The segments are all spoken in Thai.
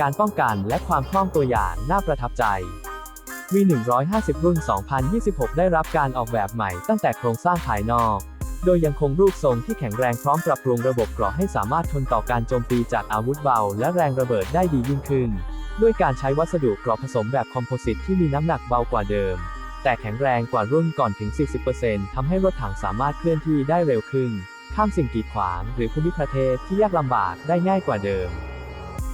การป้องกันและความคล่องตัวอย่างน่าประทับใจ V150 รุ่น 2026 ได้รับการออกแบบใหม่ตั้งแต่โครงสร้างภายนอก โดยยังคงรูปทรงที่แข็งแรงพร้อมปรับปรุงระบบเกราะให้สามารถทนต่อการโจมตีจากอาวุธเบา และแรงระเบิดได้ดียิ่งขึ้น ด้วยการใช้วัสดุเกราะผสมแบบคอมโพสิตที่มีน้ำหนักเบากว่าเดิม แต่แข็งแรงกว่ารุ่นก่อนถึง 40%ทำให้รถถังสามารถเคลื่อนที่ได้เร็วขึ้น ข้ามสิ่งกีดขวาง หรือภูมิประเทศที่ยากลำบากได้ง่ายกว่าเดิม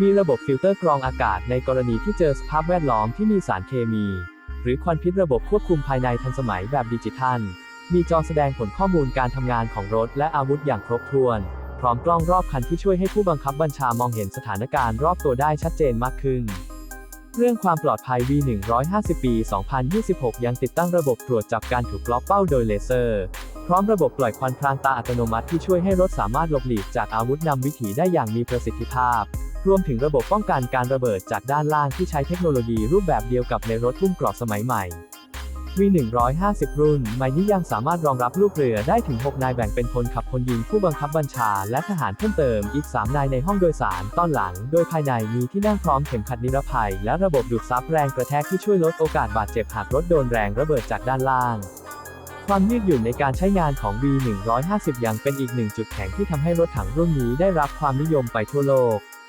มีระบบฟิลเตอร์กรองอากาศในกรณีที่เจอสภาพแวดล้อมที่มีสารเคมี หรือควันพิษระบบควบคุมภายในทันสมัยแบบดิจิทัล มีจอแสดงผลข้อมูลการทำงานของรถและอาวุธอย่างครบถ้วน พร้อมกล้องรอบคันที่ช่วยให้ผู้บังคับบัญชามองเห็นสถานการณ์รอบตัวได้ชัดเจนมากขึ้น เรื่องความปลอดภัย V150 ปี 2026 ยังติดตั้งระบบตรวจจับการถูกล็อกเป้าโดยเลเซอร์พร้อมระบบปล่อยควันพรางตาอัตโนมัติที่ช่วยให้รถสามารถหลบหลีกจากอาวุธนำวิถีได้อย่างมีประสิทธิภาพ รวมถึงระบบป้องกันการระเบิดจากด้านล่างที่ใช้เทคโนโลยีรูปแบบเดียวกับในรถพุ่มกรอบสมัยใหม่ V150 รุ่นใหม่นี้ยังสามารถรองรับลูกเรือได้ถึง 6 นายแบ่งเป็นพลขับพลยิงผู้บังคับบัญชา และทหารเพิ่มเติมอีก 3 นายในห้องโดยสารต้อนหลัง โดยภายในมีที่นั่งพร้อมเข็มขัดนิรภัย และระบบดูดซับแรงกระแทกที่ช่วยลดโอกาสบาดเจ็บหากรถโดนแรงระเบิดจากด้านล่างความยืดหยุ่นในการใช้งานของ V150 ยังเป็นอีกหนึ่งจุดแข็งที่ทำให้รถถังรุ่นนี้ได้รับความนิยมไปทั่วโลก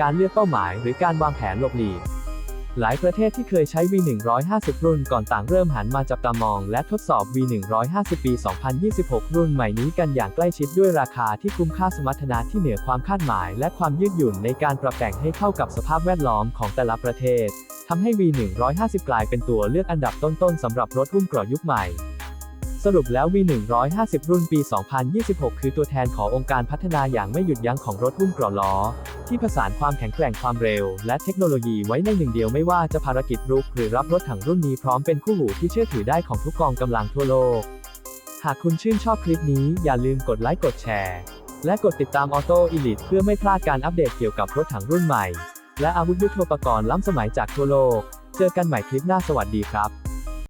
การเลือกเป้าหมายหรือการวางแผนหลบหลีกหลายประเทศที่เคยใช้ V150 รุ่นก่อนต่างเริ่มหันมาจับตามองและทดสอบ V150 ปี 2026 รุ่นใหม่นี้กันอย่างใกล้ชิดด้วยราคาที่คุ้มค่าสมรรถนะที่เหนือความคาดหมาย และความยืดหยุ่นในการปรับแต่งให้เข้ากับสภาพแวดล้อมของแต่ละประเทศทำให้ V150 กลายเป็นตัวเลือกอันดับต้นๆสำหรับรถหุ้มเกราะยุคใหม่ สรุปแล้ว V150 รุ่นปี 2026 คือตัวแทนขององค์การพัฒนาอย่างไม่หยุดยั้งของรถหุ้มกราะล้อ ที่ผสานความแข็งแกร่งความเร็ว และเทคโนโลยีไว้ในหนึ่งเดียวไม่ว่าจะภารกิจรุกหรือรับรถถังรุ่นนี้พร้อมเป็นคู่หูที่เชื่อถือได้ของทุกกองกำลังทั่วโลก หากคุณชื่นชอบคลิปนี้อย่าลืมกดไลค์กดแชร์ และกดติดตามออโต้อีลิทเพื่อไม่พลาดการอัปเดตเกี่ยวกับรถถังรุ่นใหม่ และอาวุธยุทโธปกรณ์ล้ำสมัยจากทั่วโลก เจอกันใหม่คลิปหน้าสวัสดีครับ